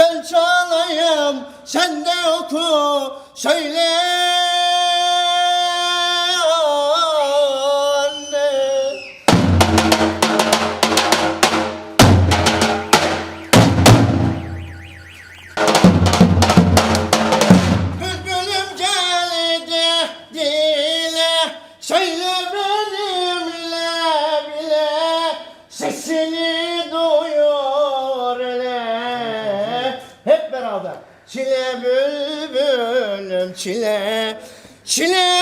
ben çalayım sen de oku söyle. Söyle benimle bile. Sesini bülbülüm çile çile.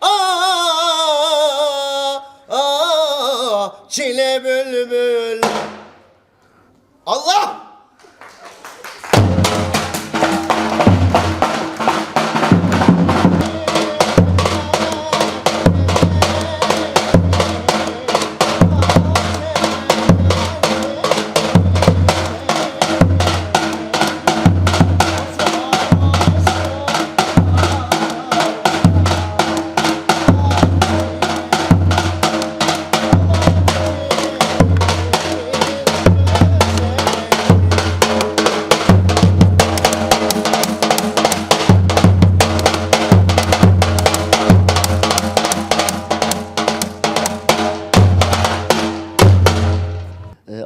Aa, aa, çile bülbül. Allah!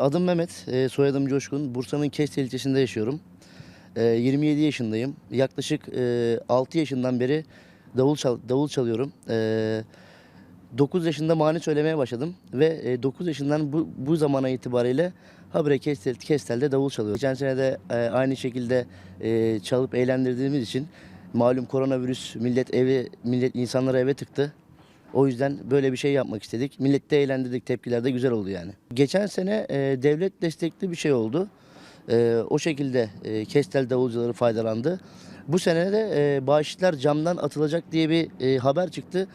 Adım Mehmet, e, soyadım Coşkun. Bursa'nın Kestel ilçesinde yaşıyorum. Ee, 27 yaşındayım. Yaklaşık e, 6 yaşından beri davul çal davul çalıyorum. Ee, 9 yaşında mani söylemeye başladım ve e, 9 yaşından bu, bu zamana itibariyle habire Kestel, Kestel'de davul çalıyorum. Geçen sene de e, aynı şekilde e, çalıp eğlendirdiğimiz için malum koronavirüs millet evi millet insanları eve tıktı. O yüzden böyle bir şey yapmak istedik. Milleti de eğlendirdik. Tepkiler de güzel oldu yani. Geçen sene e, devlet destekli bir şey oldu. E, o şekilde e, Kestel davulcuları faydalandı. Bu sene de e, bağışlar camdan atılacak diye bir e, haber çıktı.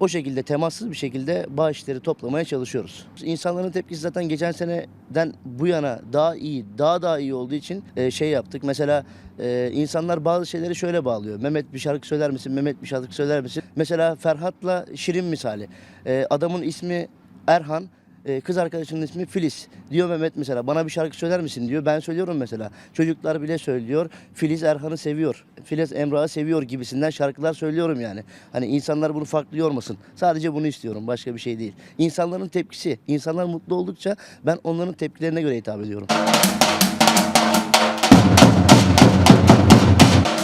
O şekilde temassız bir şekilde bağışları toplamaya çalışıyoruz. İnsanların tepkisi zaten geçen seneden bu yana daha iyi, daha daha iyi olduğu için e, şey yaptık. Mesela e, insanlar bazı şeyleri şöyle bağlıyor. Mehmet bir şarkı söyler misin? Mehmet bir şarkı söyler misin? Mesela Ferhat'la Şirin misali. E, adamın ismi Erhan. E, kız arkadaşının ismi Filiz. Diyor Mehmet mesela bana bir şarkı söyler misin diyor. Ben söylüyorum mesela. Çocuklar bile söylüyor. Filiz Erhan'ı seviyor. Filiz Emrah'ı seviyor gibisinden şarkılar söylüyorum yani. Hani insanlar bunu farklı yormasın. Sadece bunu istiyorum. Başka bir şey değil. İnsanların tepkisi. İnsanlar mutlu oldukça ben onların tepkilerine göre hitap ediyorum.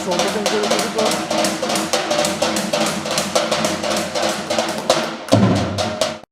Solda